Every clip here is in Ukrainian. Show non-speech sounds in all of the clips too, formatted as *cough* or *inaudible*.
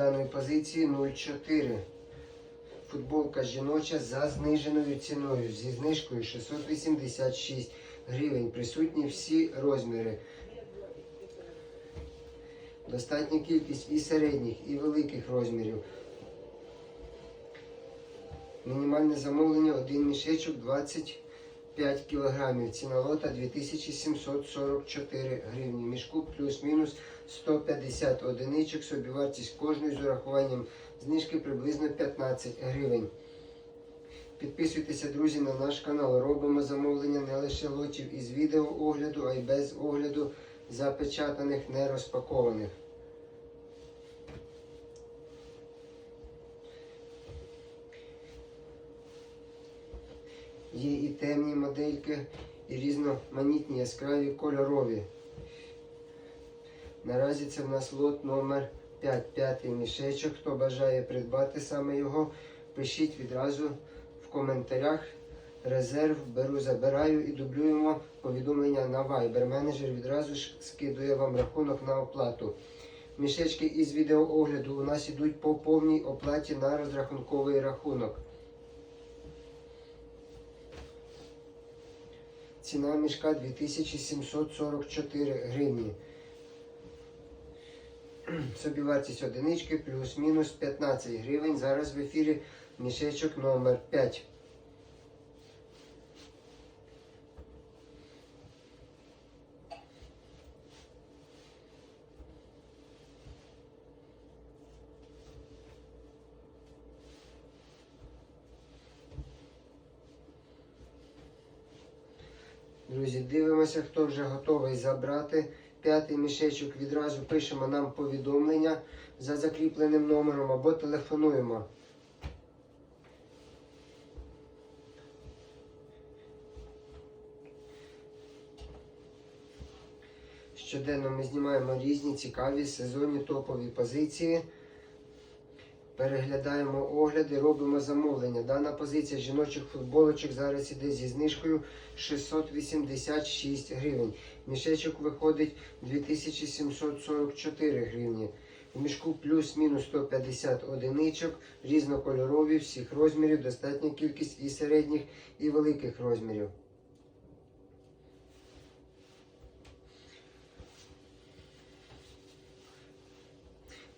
даної позиції 0,4. Футболка жіноча за зниженою ціною зі знижкою 686 гривень. Присутні всі розміри. Достатня кількість і середніх, і великих розмірів. Мінімальне замовлення один мішечок 25 кілограмів. Ціна лота 2744 гривні. Мішку плюс-мінус 150 одиничок. Собівартість кожної з урахуванням знижки приблизно 15 гривень. Підписуйтеся, друзі, на наш канал. Робимо замовлення не лише лотів із відео огляду, а й без огляду запечатаних, не розпакованих. Є і темні модельки, і різноманітні яскраві кольорові. Наразі це в нас лот номер 5, п'ятий мішечок. Хто бажає придбати саме його, пишіть відразу в коментарях. Резерв беру, забираю і дублюємо повідомлення на Viber. Менеджер відразу ж скидує вам рахунок на оплату. Мішечки із відеоогляду у нас ідуть по повній оплаті на розрахунковий рахунок. Ціна мішка 2744 гривні. *clears throat* Собівартість одинички плюс-мінус 15 гривень. Зараз в ефірі мішечок номер 5. Друзі, дивимося, хто вже готовий забрати. П'ятий мішечок відразу пишемо нам повідомлення за закріпленим номером або телефонуємо. Щоденно ми знімаємо різні цікаві сезонні топові позиції. Переглядаємо огляди, робимо замовлення. Дана позиція жіночих футболочок зараз іде зі знижкою 686 гривень. Мішечок виходить 2744 гривні. В мішку плюс-мінус 150 одиничок, різнокольорові, всіх розмірів, достатня кількість і середніх, і великих розмірів.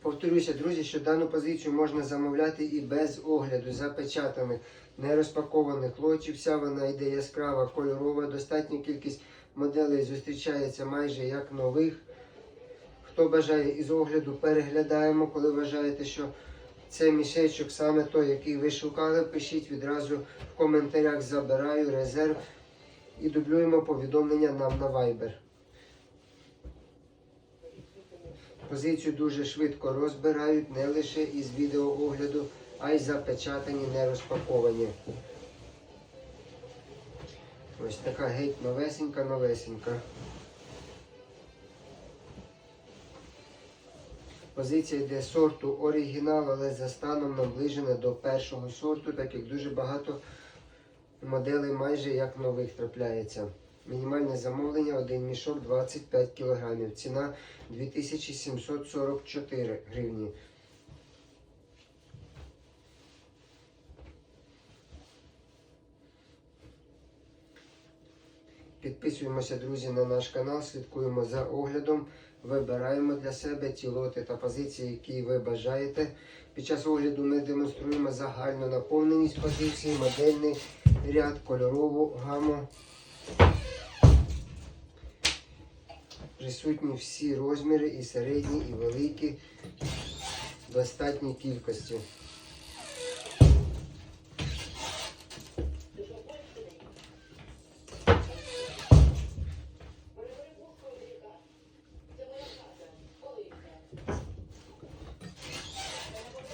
Повторюся, друзі, що дану позицію можна замовляти і без огляду запечатаних, нерозпакованих лотів. Вся вона йде яскрава, кольорова, достатня кількість моделей зустрічається майже як нових. Хто бажає із огляду, переглядаємо. Коли вважаєте, що це мішечок саме той, який ви шукали, пишіть відразу в коментарях забираю резерв і дублюємо повідомлення нам на Viber. Позицію дуже швидко розбирають не лише із відеоогляду, а й запечатані, не розпаковані. Ось така геть новесенька, новесенька. Позиція йде сорту оригінал, але за станом наближена до першого сорту, так як дуже багато моделей майже як нових трапляється. Мінімальне замовлення один мішок 25 кг. Ціна 2744 гривні. Підписуємося, друзі, на наш канал, слідкуємо за оглядом, вибираємо для себе ті лоти та позиції, які ви бажаєте. Під час огляду ми демонструємо загальну наповненість позиції, модельний ряд, кольорову гаму. Присутні всі розміри, і середні, і великі, в достатній кількості.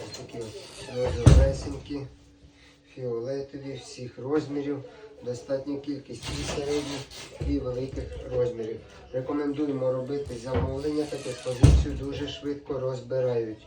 Ось такі розовесенькі, фіолетові, всіх розмірів. Достатня кількість і середніх, і великих розмірів. Рекомендуємо робити замовлення, як позицію дуже швидко розбирають.